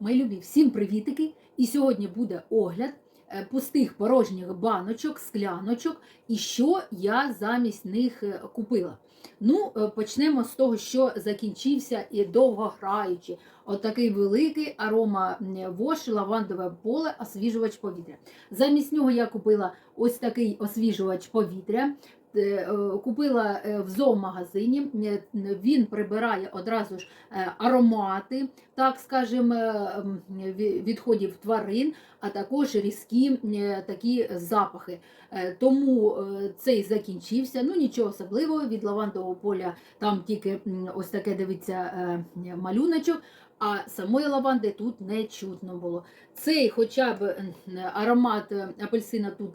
Мої любі, всім привітики! І сьогодні буде огляд е, пустих порожніх баночок, скляночок і що я замість них е, купила. Ну, е, почнемо з того, що закінчився і довгограючи. Отакий великий арома вош, лавандове поле, освіжувач повітря. Замість нього я купила ось такий освіжувач повітря. Купила в зоомагазині. Він прибирає одразу ж аромати, так скажемо, відходів тварин, а також різкі е, такі запахи. Е, Тому е, цей закінчився. Ну нічого особливого від лавандового поля там тільки ось таке дивиться малюночок. А самої лаванди тут не чутно було. Цей хоча б аромат апельсина тут,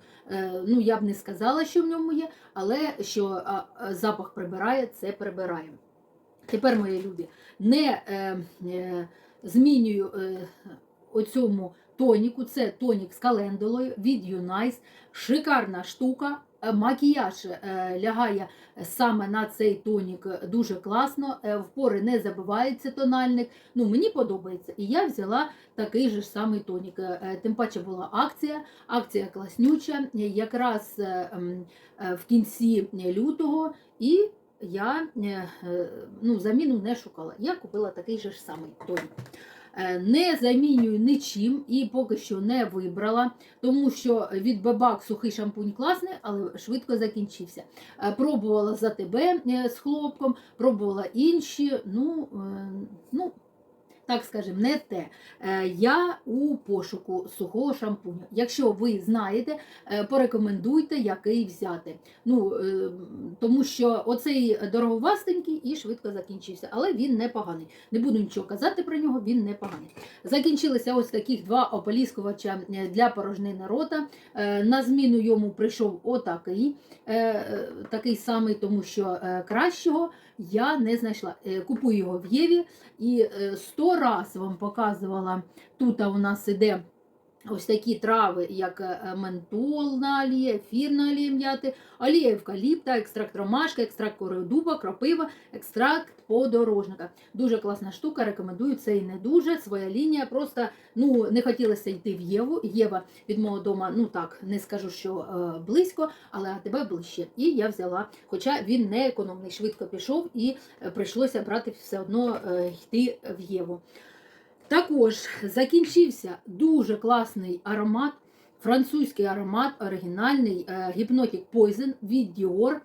ну я б не сказала, що в ньому є, але що запах прибирає, це прибирає. Тепер, мої любі, не е, е, змінюю е, оцьому тоніку. Це тонік з календулою від Юнайс. Шикарна штука. Е, Макіяж е, лягає саме на цей тонік дуже класно. Е, в пори не забивається тональник. Ну, мені подобається. І я взяла такий же ж самий тонік. Тим паче була акція. Акція класнюча, якраз в кінці лютого. І я е, е, ну, заміну не шукала. Я купила такий же ж самий тонік. Е, Не замінюю нічим і поки що не вибрала, тому що від бабак сухий шампунь класний, але швидко закінчився. Пробувала за тебе з хлопком, пробувала інші. Ну, ну так скажемо, не те. Е, Я у пошуку сухого шампуню. Якщо ви знаєте, е, порекомендуйте, який взяти. Ну, е, тому що оцей дороговастенький і швидко закінчився, але він непоганий. Не буду нічого казати про нього, він непоганий. Закінчилися ось таких два ополіскувача для порожнини рота. На зміну йому прийшов отакий, такий самий, тому що кращого я не знайшла. Е, Купую його в Єві і е, сто раз вам показувала. Тут у нас іде. Ось такі трави, як е, ментолна олія, ефірна олія м'яти, олія евкаліпта, екстракт ромашки, екстракт кори дуба, кропива, екстракт подорожника. Дуже класна штука, рекомендую. Це і не дуже своя лінія. Просто ну не хотілося йти в Єву. Єва від мого дому, ну так не скажу, що е, близько, але тебе ближче. І я взяла. Хоча він не економний, швидко пішов і е, прийшлося брати все одно е, йти в Єву. Також закінчився дуже класний аромат, французький аромат, оригінальний е, Hypnotic Poison від Dior.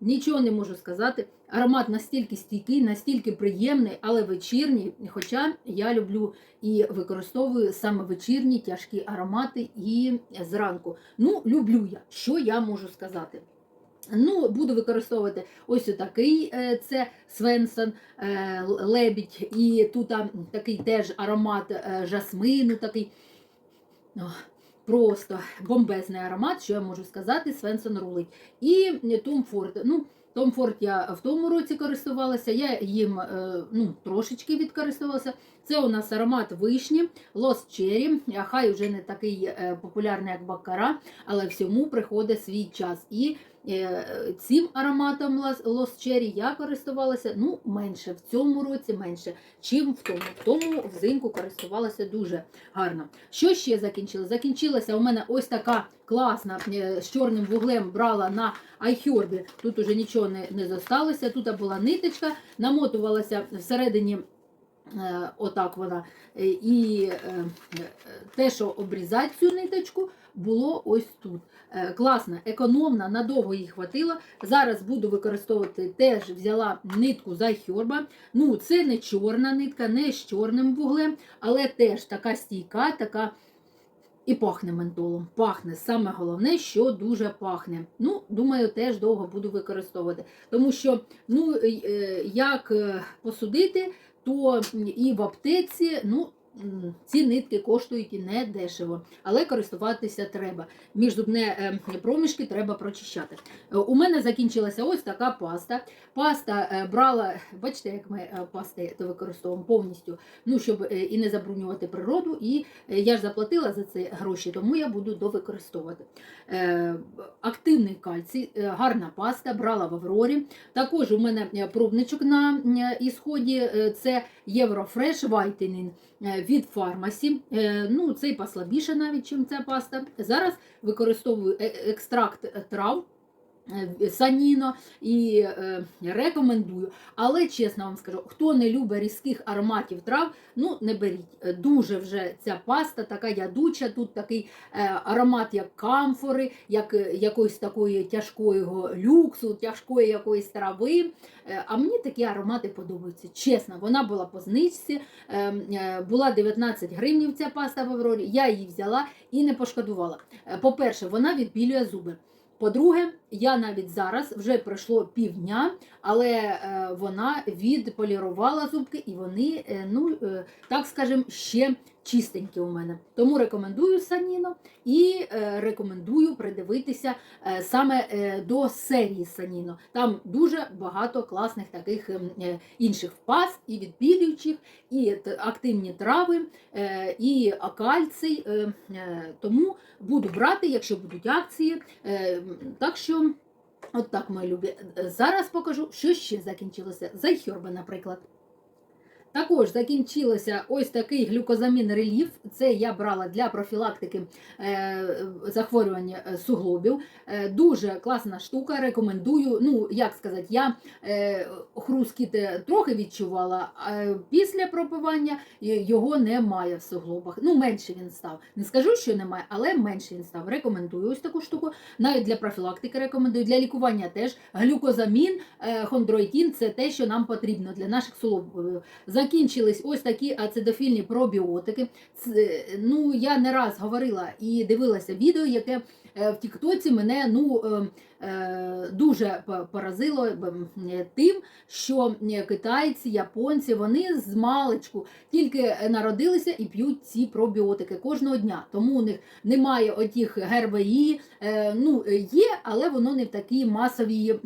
Нічого не можу сказати. Аромат настільки стійкий, настільки приємний, але вечірній. Хоча я люблю і використовую саме вечірні тяжкі аромати і зранку. Ну, люблю я. Що я можу сказати? Ну, буду використовувати ось такий це Свенсон е, лебідь, і тут такий теж аромат е, жасмину, такий просто бомбезний аромат, що я можу сказати, Свенсон рулить. І Tom Ford. Ну, Tom Ford я в тому році користувалася, я їм е, ну, трошечки відкористувалася. Це у нас аромат вишні, Lost Cherry, хай вже не такий е, популярний, як Баккара, але всьому приходить свій час. І Е, Цим ароматом Cherry я користувалася ну, менше в цьому році, менше, чим в тому. В тому взимку користувалася дуже гарно. Що ще закінчилося? Закінчилася у мене ось така класна е, з чорним вуглем брала на iHerb. Тут уже нічого не, не зосталося. Тут була ниточка, намотувалася всередині. Е, Отак вона. Е, І е, те, що обрізати цю ниточку, було ось тут. Класна, економна, надовго їй хватило. Зараз буду використовувати теж взяла нитку Зайхьорба. Ну, це не чорна нитка, не з чорним вуглем, але теж така стійка, така і пахне ментолом. Пахне. Саме головне, що дуже пахне. Ну, думаю, теж довго буду використовувати. Тому що, ну, е, е, як е, посудити, то і в аптеці, ну. Ці нитки коштують не дешево, але користуватися треба. Між зубне е, проміжки треба прочищати. Е, У мене закінчилася ось така паста. Паста е, брала, бачите, як ми пасти то використовуємо повністю, ну, щоб і не забруднювати природу. І я ж заплатила за це гроші, тому я буду довикористовувати. Активний кальцій, гарна паста, брала в Аврорі. Також у мене пробничок на ісході це Єврофреш Whitening від фармасі. Е, Ну, цей послабіше навіть, чим ця паста. Зараз використовую е- екстракт трав. Е, Саніно і е, рекомендую. Але чесно вам скажу, хто не любить різких ароматів трав, ну не беріть. Е, Дуже вже ця паста така ядуча. Тут такий е, аромат, як камфори, як е, якоїсь такої тяжкого люксу, тяжкої якоїсь трави. Е, А мені такі аромати подобаються. Чесно, вона була по знижці, е, е, була 19 гривнів ця паста в Аврорі. Я її взяла і не пошкодувала. Е, По-перше, вона відбілює зуби. По-друге, я навіть зараз вже пройшло півдня, але е, вона відполірувала зубки, і вони, е, ну е, так скажем, ще чистенькі у мене. Тому рекомендую Саніно і е, рекомендую придивитися е, саме е, до серії Саніно. Там дуже багато класних таких ем, інших паст, і відбілюючих, і активні трави, і кальцій. Тому буду брати, якщо будуть акції. Так що, от так, мої любі. Зараз покажу, що ще закінчилося. Зайхьорби, наприклад. Також закінчилося ось такий глюкозамін реліф. Це я брала для профілактики е, захворювання е, суглобів. Е, дуже класна штука, рекомендую. Ну, як сказати, я хрускіт е, трохи відчувала, а після пропивання його немає в суглобах. Ну, менше він став. Не скажу, що немає, але менше він став. Рекомендую ось таку штуку. Навіть для профілактики рекомендую, для лікування теж. Глюкозамін, хондроїтін це те, що нам потрібно для наших суглобів. Закінчились ось такі ацидофільні пробіотики. Це, ну, я не раз говорила і дивилася відео, яке е, в Тіктоці мене ну, е, е, дуже поразило е, тим, що китайці, японці, вони з маличку тільки народилися і п'ють ці пробіотики кожного дня. Тому у них немає отіх ГРВІ, ну, є, але воно не в такій масовій,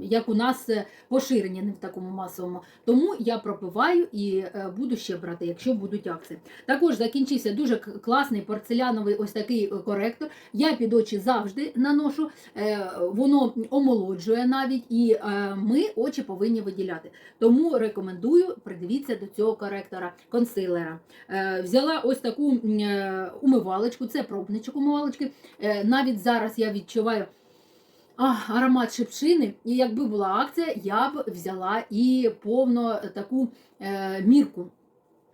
як у нас поширені, не в такому масовому. Тому я пропиваю і е, буду ще брати, якщо будуть акції. Також закінчився дуже класний порцеляновий ось такий е, коректор. Я під очі завжди наношу, е, воно омолоджує навіть, і ми очі повинні виділяти. Тому рекомендую придивіться до цього коректора консилера. Взяла ось таку умивалочку, це пробничок умивалочки. Навіть зараз я відчуваю. А, аромат шипшини, і якби була акція, я б взяла і повно таку е, мірку.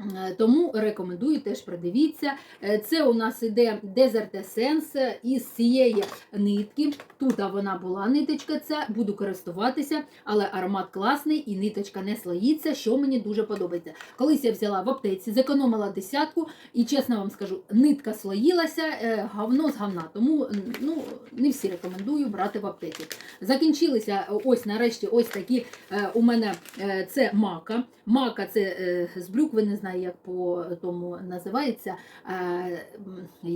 Е, Тому рекомендую теж придивіться. Е, Це у нас іде Desert Essence із цієї нитки. Тут вона була ниточка, ця буду користуватися, але аромат класний і ниточка не слоїться, що мені дуже подобається. Колись я взяла в аптеці, зекономила десятку, і чесно вам скажу, нитка слоїлася, е, говно з говна. Тому ну, не всі рекомендую брати в аптеці. Закінчилися ось нарешті ось такі у мене це мака. Мака це з брюкви, не знаю, як по тому називається, е,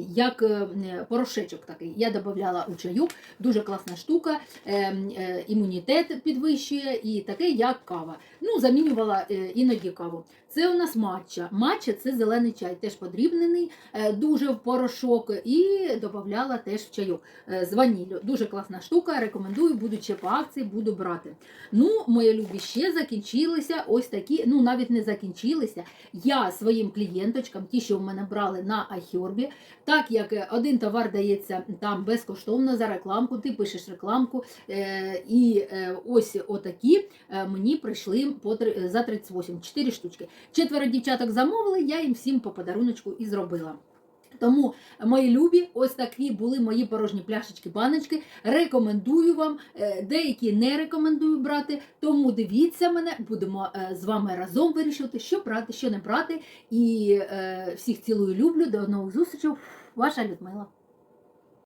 як е, порошечок такий. Я додавала у чайок, дуже класна штука, е, імунітет підвищує і таке, як кава. Ну, замінювала іноді каву. Це у нас матча. Матча це зелений чай, теж подрібнений, дуже в порошок, і додавала теж в чайок з ваніллю. Дуже класна штука, рекомендую, будучи по акції, буду брати. Ну, мої любі, ще закінчилися ось такі, ну навіть не закінчилися. Я своїм клієнточкам, ті, що в мене брали на Ахьорбі, так як е, один товар дається там безкоштовно за рекламку, ти пишеш рекламку, е, і е, ось отакі мені прийшли за 38, 4 штучки. Четверо дівчаток замовили, я їм всім по подаруночку і зробила. Тому, мої любі, ось такі були мої порожні пляшечки, баночки. Рекомендую вам, е, деякі не рекомендую брати. Тому дивіться мене, будемо е, з вами разом вирішувати, що брати, що не брати. І е, всіх цілую, люблю. До нових зустрічей. Ваша Людмила.